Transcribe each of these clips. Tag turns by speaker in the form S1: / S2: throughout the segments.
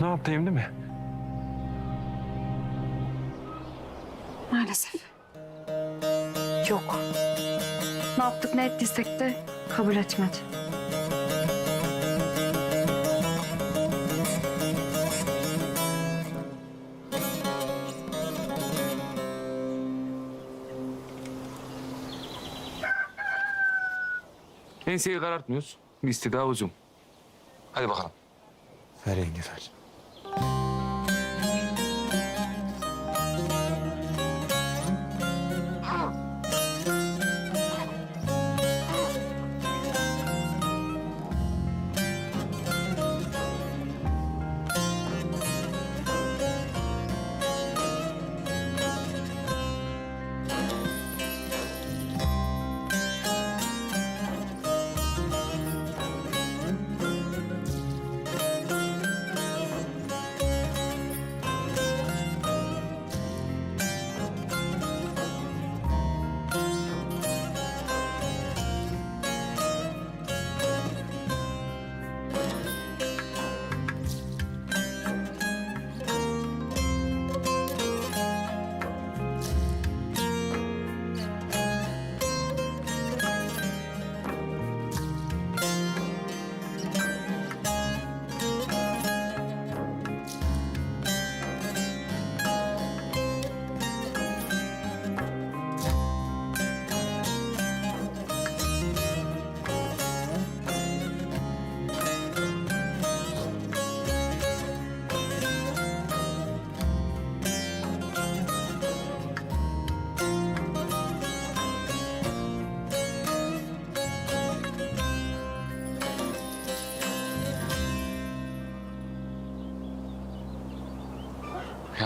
S1: Ne yaptı değil mi?
S2: Maalesef. Yok. Ne yaptık ne ettiysek de kabul etmedi.
S3: Enseyi karartmıyoruz. Listi daha uzun. Hadi bakalım.
S1: Ver ver.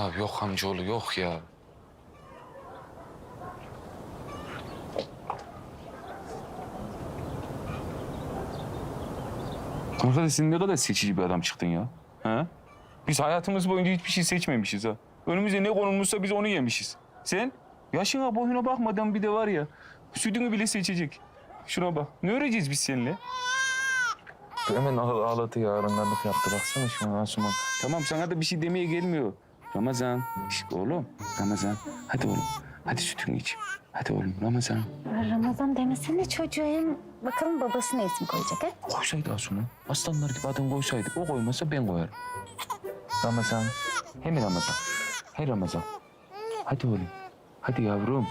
S3: Ya yok amcaoğlu yok ya. Arkadaş sen ne kadar seçici bir adam çıktın ya. Ha? Biz hayatımız boyunca hiçbir şey seçmemişiz ha. Önümüze ne konulmuşsa biz onu yemişiz. Sen yaşına boyuna bakmadan bir de var ya sütünü bile seçecek. Şuna bak. Ne öreceğiz biz seninle? Hemen ağ- ağladı ya. Arangarlık yaptı. Baksana şuna Asuman. Tamam sana da bir şey demeye gelmiyor. Ramazan. Şş, oğlum. Ramazan. Hadi oğlum. Hadi sütünü iç. Hadi oğlum Ramazan.
S4: Ramazan demesene çocuğa hem bakalım babası ne isim koyacak ha?
S3: Koysaydı Asuman. Aslanlar gibi adım koysaydı. O koymasa ben koyarım. Ramazan. Hem Ramazan. Hey Ramazan. Hadi oğlum. Hadi yavrum.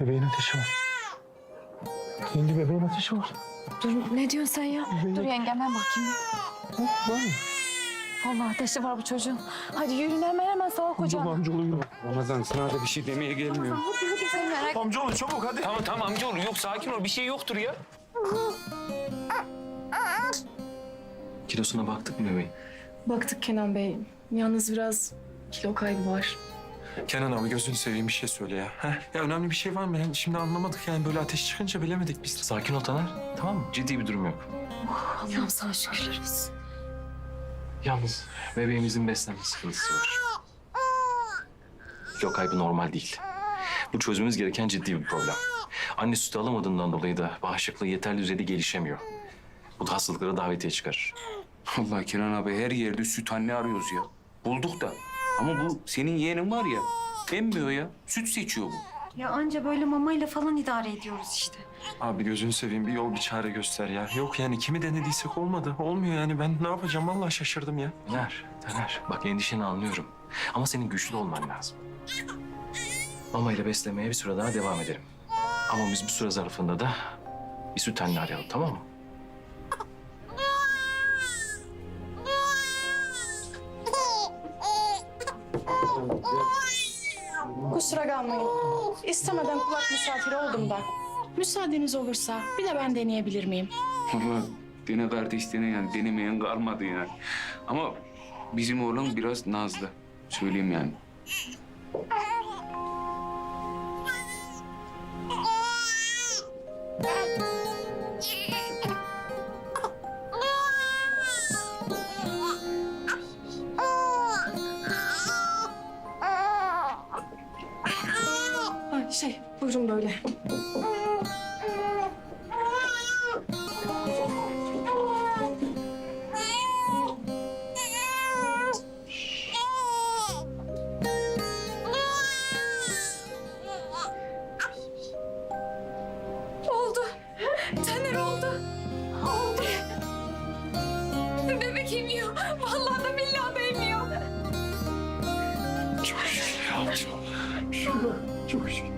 S1: Bebeğin ateşi var. Yenge bebeğin ateşi var.
S2: Dur ne diyorsun sen ya? Dur yengem ben bakayım.
S1: Var mı?
S2: Vallahi ateşi var bu çocuğun. Hadi yürüyün hemen hemen soğuk ocağına.
S1: Amcaoğlu yürü.
S3: Ramazan sana da bir şey demeye gelmiyor.
S1: Amcaoğlu çabuk hadi.
S3: Tamam tamam amcaoğlu yok sakin ol bir şey yoktur ya.
S5: Kilosuna baktık mı bebeğin?
S6: Baktık Kenan Bey. Yalnız biraz kilo kaybı var.
S1: Kenan abi gözünü seveyim bir şey söyle ya. Heh, ya önemli bir şey var mı? Yani şimdi anlamadık yani böyle ateş çıkınca bilemedik biz.
S5: Sakin ol Taner. Tamam mı? Ciddi bir durum yok.
S2: Allah'ım sana şükürler olsun.
S5: Yalnız bebeğimizin beslenme sıkıntısı var. Kilo kaybı normal değil. Bu çözmemiz gereken ciddi bir problem. Anne sütü alamadığından dolayı da bağışıklığı yeterli düzeyde gelişemiyor. Bu da hastalıklara davetiye çıkarır.
S3: Vallahi Kenan abi her yerde süt anne arıyoruz ya. Bulduk da. Ama bu senin yeğenin var ya. Emmiyor ya. Süt seçiyor bu.
S2: Ya anca böyle mamayla falan idare ediyoruz işte.
S1: Abi gözünü seveyim bir yol bir çare göster ya. Yok yani kimi denediysek olmadı. Olmuyor yani ben ne yapacağım vallahi şaşırdım ya.
S5: Taner, Taner. Bak endişeni anlıyorum. Ama senin güçlü olman lazım. Mama ile beslemeye bir süre daha devam edelim. Ama biz bir süre zarfında da bir süt anne arayalım tamam mı?
S6: Kusura kalmayın. İstemeden kulak misafiri oldum da. Müsaadeniz olursa bir de ben deneyebilir miyim?
S3: Vallahi dene kardeş dene yani. Denemeyen kalmadı yani. Ama bizim oğlan biraz nazlı. Söyleyeyim yani.
S6: Oldu. Taner oldu. Oldu. Bebek emiyor. Vallahi da billahi da emiyor. Çok şükür.
S1: Çok şükür.